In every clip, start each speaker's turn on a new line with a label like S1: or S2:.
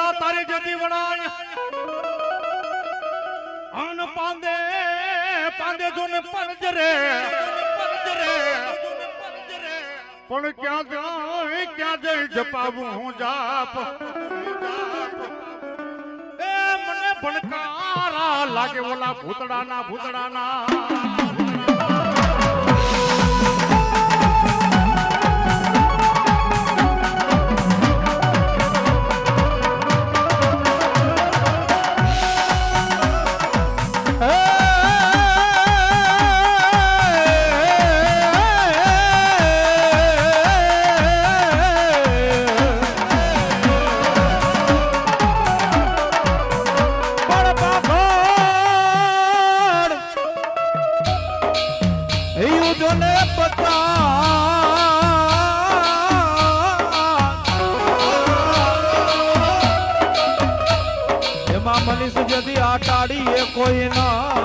S1: વાલા તારી જતી વણાય અન પાંદે પાંદે જોન પરજરે પરજરે પણ ક્યાં જાય ક્યાં જઈ જપાવું હું જાપ એ મને ભણકારા લાગે ઓલા ભૂતડાના ભૂતડાના
S2: દી આટાડીએ કોઈ ના.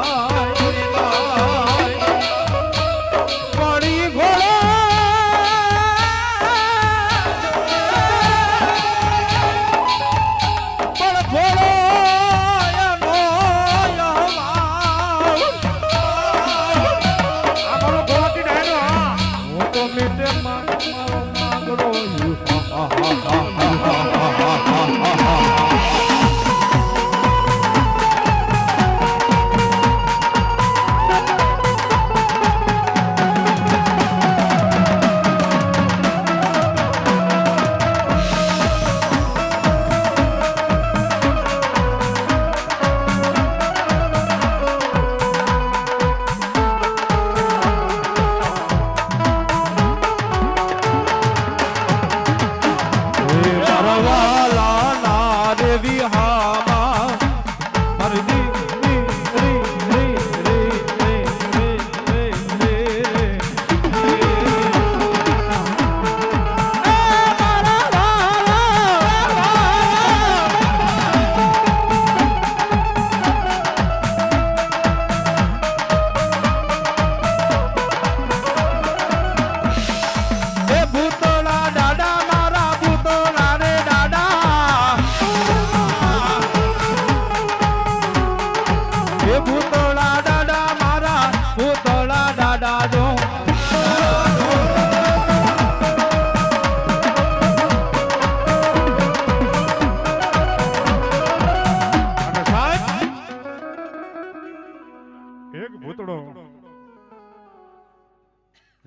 S1: એક ભૂતડો.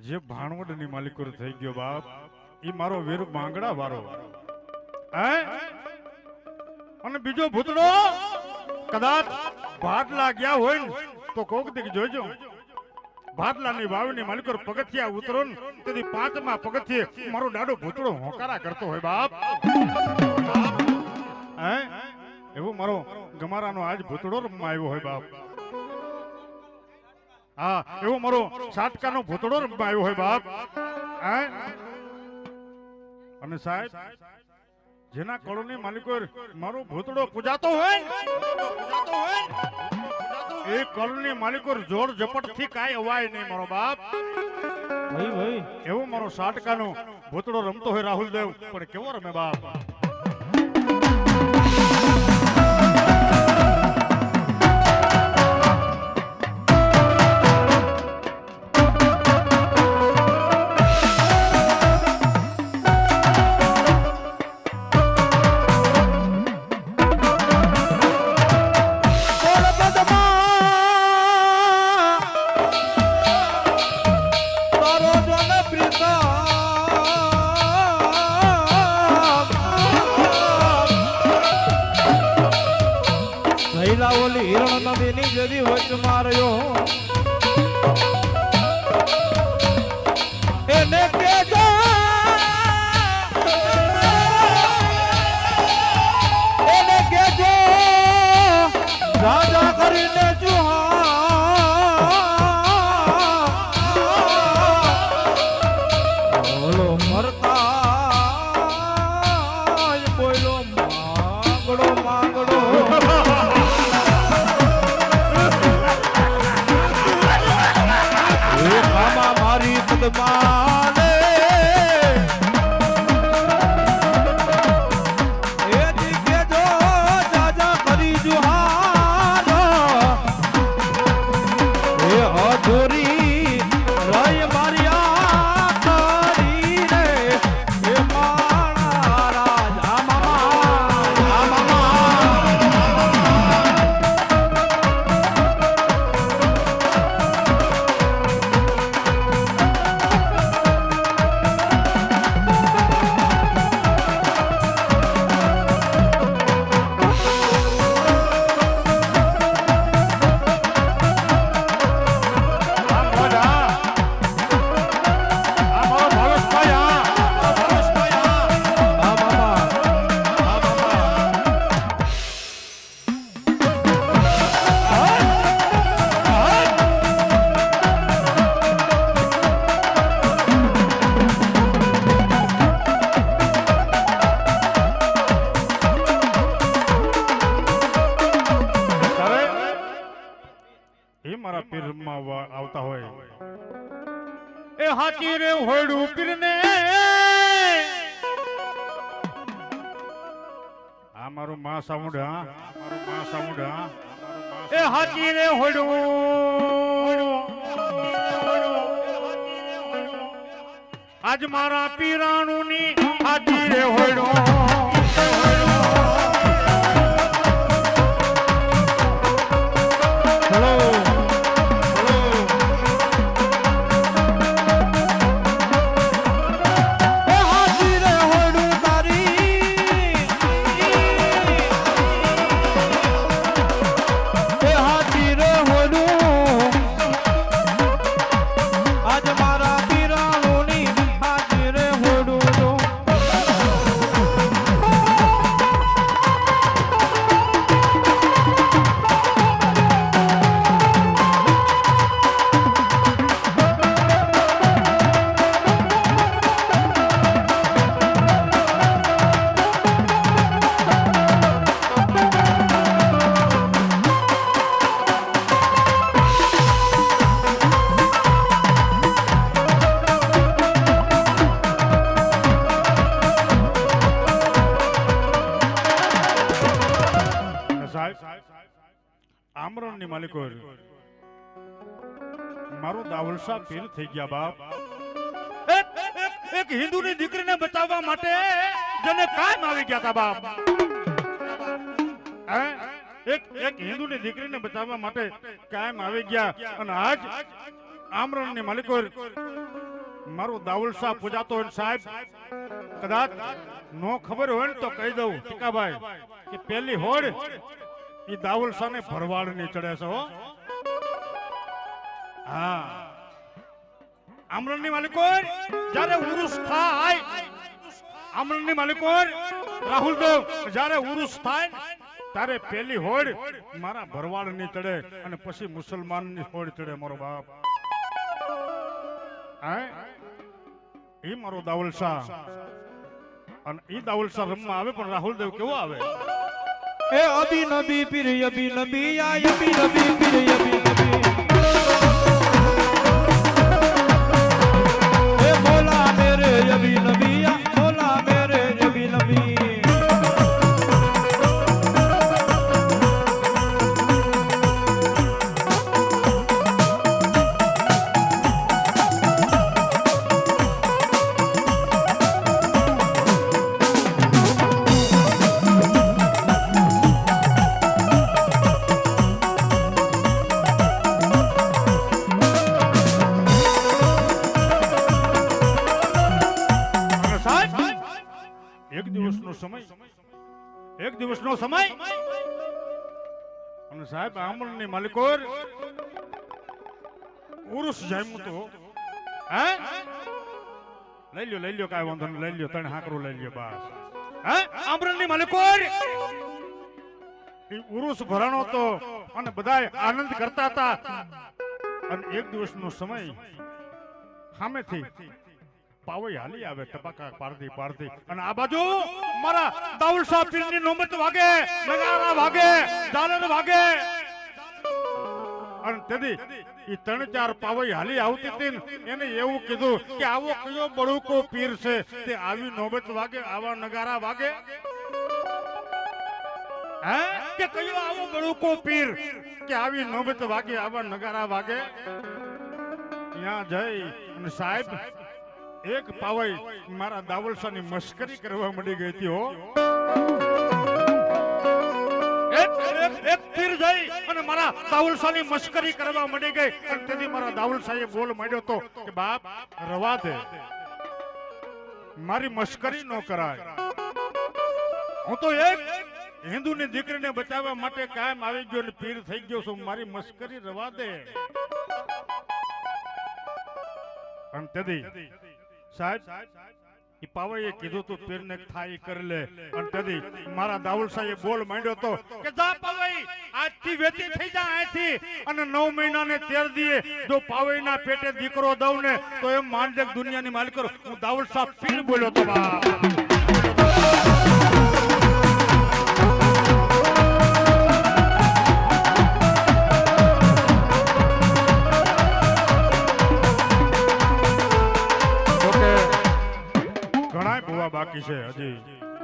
S1: જે ભાણવડની માલિકો થઈ ગયો બાપ એ મારો વીર માંગડા વાળો અને બીજો ભૂતડો? કદાચ ભાટલા ગયા હોય ને, તો કોક દીક જોજો. ભાટલાની વાવની માલિકોર પગથિયા ઉતરો ને, તેથી પાંચમા પગથિયે મારો દાડો ભૂતડો હોકારા કરતો હોય બાપ. હે? એવો મારો ગમારાનો આજ ભૂતડો રમવા આવ્યો હોય બાપ. હા એવો મારો સાટકાનો ભૂતડો રમવા આવ્યો હોય બાપ. અને સાહેબ જેના કળોની માલિકો મારો ભૂતડો પૂજાતો હોય હોય, એ કોલોની માલિકો જોર ઝપટથી કાંઈ અવાય નહીં મારો બાપ.
S2: ભાઈ ભાઈ.
S1: એવો મારો સાટકાનો ભૂતડો રમતો હોય રાહુલ દેવ પણ કેવો રમે બાપ?
S2: the. મારા
S1: પીરમાં માં આવતા હોય. એ હાચી રે હોયડું પીરને. આ મારું માં આ મારું માં હા એ હાચી રે હોડું આજ મારા પીરાણું ની હાચી રે હોયડું.
S2: મારો
S1: દાવલસા પીર થઈ ગયા, બાપ. એક- હિન્દુની દીકરીને બચાવવા માટે જેને કાયમ આવી ગયા હતા, બાપ. એક એક હિન્દુની દીકરીને બચાવવા માટે કાયમ આવી ગયા. અને આજ આમરણની માલિકો મારો દાવલસા પૂજાતો હોય સાહેબ, કદાચ નો ખબર હોય ને તો કહી દઉં, ટીકાભાઈ, કે પેલી હોડ એ દાઉલ સાને ભરવાડની ચડે છે, હો. હા. આમરણની માલિકો જ્યારે ઉરુસ થાય, આમરણની માલિકોર માલિકો રાહુલ દેવ, જ્યારે ઉરુસ થાય, ત્યારે પેલી હોડ મારા ભરવાડની ચડે અને પછી મુસલમાનની હોડ ચડે મારો બાપ. ઈ મારો દાઉલ શાહ. અને ઈ દાઉલ શાહ રમવા આવે, પણ રાહુલ દેવ કેવો આવે?
S2: એ અભી નબી પીર અભી નબી આ અભી નબી પીર અભી નબી મેરે અભી
S1: એક દિવસનો સમય. એક દિવસનો સમય. અને સાહેબ આમરણની માલિકોર ઉરુસ જામ્યું તો, હે? લઈ લ્યો લઈ લ્યો, કાંઈ વાંધો નહીં, લઈ લ્યો તને હાકરું લઈ લ્યો, બસ. હે? આમરણની માલિકોર ઉરુસ ભરાણો તો અને બધાય આનંદ કરતા હતા. અને એક દિવસનો સમય સામેથી પાવઈ હાલી આવે ટપાકા પારધી પારધી અને આ બાજુ મારા દાઉલ સાહેબ પીરની નોબત વાગે નગારા વાગે ઝાલર વાગે. અને તેથી એ ત્રણ ચાર પાવઈ હાલી આવતી હતી એને એવું કીધું કે આવો કયો બળુકો પીર છે તે આવી નોબત વાગે આવા નગારા વાગે. હે? કે કયો આવો બળુકો પીર કે આવી નોબત વાગે આવા નગારા વાગે? ત્યાં જઈ અને સાહેબ એક પાવઈ મારા દાવલસાની મશ્કરી કરવા મળી ગઈ હતી અને મારા દાવલસાની મશ્કરી કરવા મળી ગઈ. મારા દાવલસાએ બોલ માંડ્યો તો મારી મશ્કરી ન કરાય. હું તો એક હિન્દુની દીકરીને બચાવવા માટે કાયમ આવી ગયો અને પીર થઈ ગયો છું. મારી મશ્કરી રવા દે. અને તેથી સાહેબ એ પાવાએ કીધું તું, પીરને થાય કરી લે. અને તેથી મારા દાઉલ સાહેબ બોલ માંડ્યો તો કે જા પાવાઈ, આજથી વેતી થઈ જા અહીંથી. અને નવ મહિના ને તેર દીએ, જો પાવાઈના પેટે દીકરો દઉં ને, તો એમ માનજે દુનિયાની માલિક હું દાઉલ સાહેબ પીર બોલ્યો તો બા. ભૂવા બાકી છે હજી.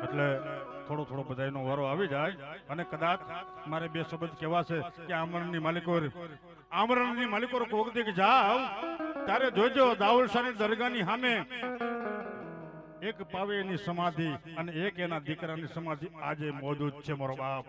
S1: એટલે થોડો થોડો બધાયનો વારો આવી જાય અને કદાચ મારે બે શબ્દ કેવા છે કે આમરણની માલિકો આમરણની માલિકો કોક દીક જાવ ત્યારે જોજો દાઉલશાની દરગાહની સામે એક પાવે એની સમાધિ અને એક એના દીકરાની સમાધિ આજે મોજૂદ છે મારો બાપ.